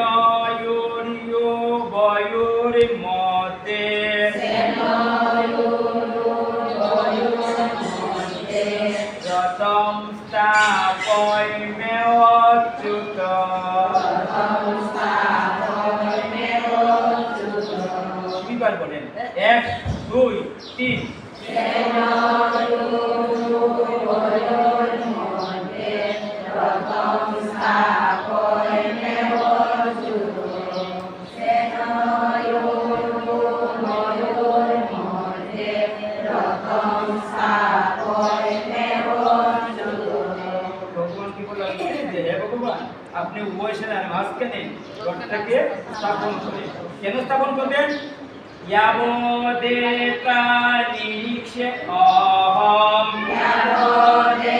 নয়রিও বয়ুর মতে। রতম স্থাপয় মেয়চ্যুত। দুইবার বলেন। এক দুই তিন। আপনি উভয় সেনার মাঝখানে ঘরটাকে স্থাপন করেন। কেন স্থাপন করবেন? ইয়াবদেকা নিরীক্ষে অহম। যুদ্ধকামান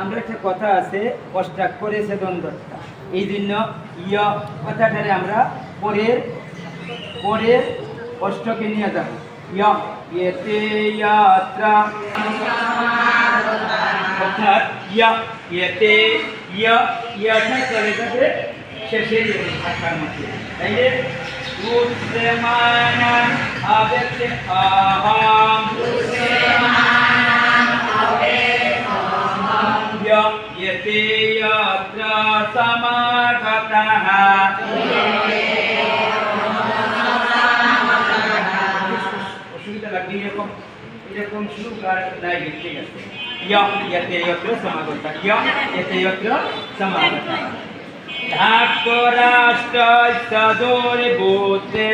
আমরা একটা কথা আছে কষ্টাক করেছে দ্বন্দ্বটা এই জন্য ইয় কথাটারে আমরা পরের পরের কষ্টকে নিয়ে যাব ইয় এতে ইয়াত্রা অর্থাৎ ইয়া ইয়েতে ইয়া ইয়াটা চলে যাবে শেষের ভাষার মধ্যে তাই যে উৎসেমানান আবেতে আহাম ইয়া ইয়েতে ইয়াত্রা সমাগতঃ অসুবিধা লাগবে এরকম এরকম শুরু আর নাই ঠিক আছে ইয়া ইয়াতে ইয়াত্র সমাগত ইয়া ইয়াতে ইয়াত্র সদর ভূতে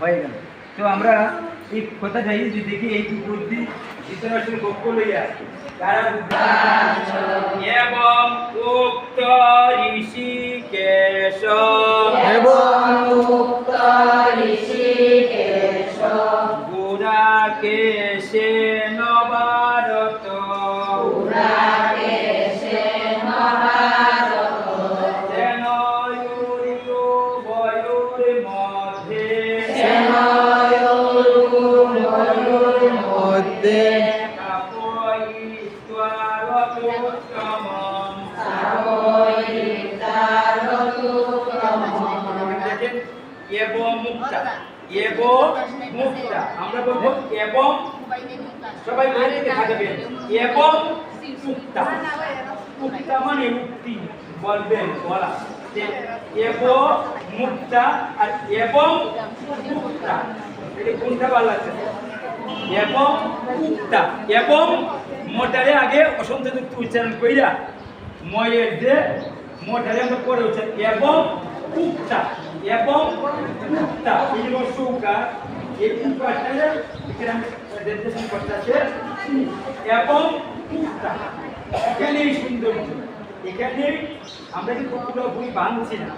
হয়ে গেল। তো আমরা এই কথা যাই যে দেখি এই বুদ্ধি ধৃতরাষ্ট্রের গপ্প লইয়া কারা বুদ্ধি এবং উক্ত ঋষিকেশ গুড়াকেশে নবারত। সেনয়ুরিয়ো বয়ুর মধ্যে মধ্যে এবং মুক্তা এবং মুক্তা। আমরা বলব এবং সবাই বাইরে দেখা যাবে এবং মুক্তা। মুক্তা মানে মুক্তি, বলবেন, বলা। এবং মুক্তা আর এবং মুক্তা। এটা কোনটা ভালো লাগছে? এবং মুক্তা এবং মোটারে আগে অসন্ত যুক্ত উচ্চারণ কইরা ময়ের যে মোটারে আমরা পরে উচ্চারণ এবং এবং এই এই এবং এখানেই সৌন্দর্য এখানে আমরা কিন্তু পুরো বই বাংছি না।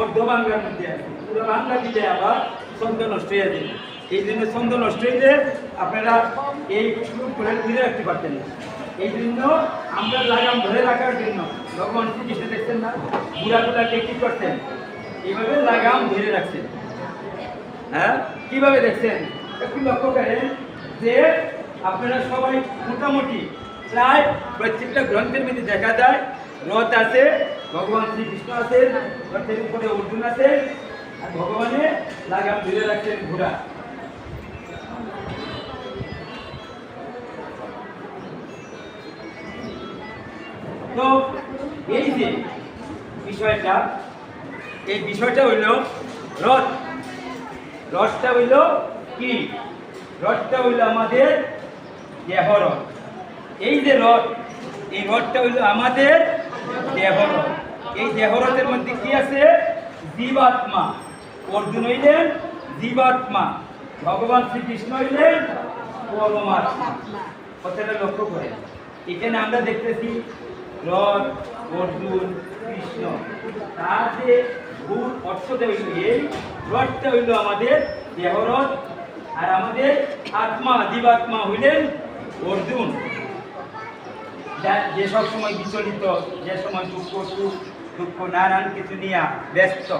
অর্ধ বাংলার মধ্যে পুরো বাংলা দিলে আবার ছন্দ নষ্ট হয়ে যাবে। এই জন্য ছন্দ নষ্ট হইলে আপনারা এই করে ধরে রাখতে পারতেন এই জন্য আমরা লাগাম ধরে রাখার জন্য ভগবান শ্রীকৃষ্ণ দেখছেন না বুড়াগুলাকে কি করতেন এইভাবে লাগাম ধরে রাখছেন। হ্যাঁ? কীভাবে দেখছেন? একটু লক্ষ্য করেন যে আপনারা সবাই মোটামুটি প্রায় প্রত্যেকটা গ্রন্থের মধ্যে দেখা যায়, রথ আছে, ভগবান শ্রীকৃষ্ণ আছে রথের উপরে অর্জুন আছে আর ভগবানের লাগাম ধরে রাখছেন ঘোড়া। তো এই যে বিষয়টা, এই বিষয়টা হইল রথ। রথটা হইল কি? রথটা হইল আমাদের দেহরথ এই যে রথ, এই রথটা হইল আমাদের দেহরথ এই দেহরথের মধ্যে কি আছে? জীবাত্মা। অর্জুন হইলেন জীবাত্মা। ভগবান শ্রীকৃষ্ণ হইলেন পরমাত্মা। কথাটা লক্ষ্য করে এখানে আমরা দেখতেছি রথ অর্জুন কৃষ্ণ। তার যে ভূত অর্থটা হইল এই রথটা হইল আমাদের দেহরথ আর আমাদের আত্মা, জীবাত্মা হইলেন অর্জুন যা- সব সময় বিচলিত, যে সময় দুঃখ সুখ, দুঃখ, নানান কিছু নিয়ে ব্যস্ত।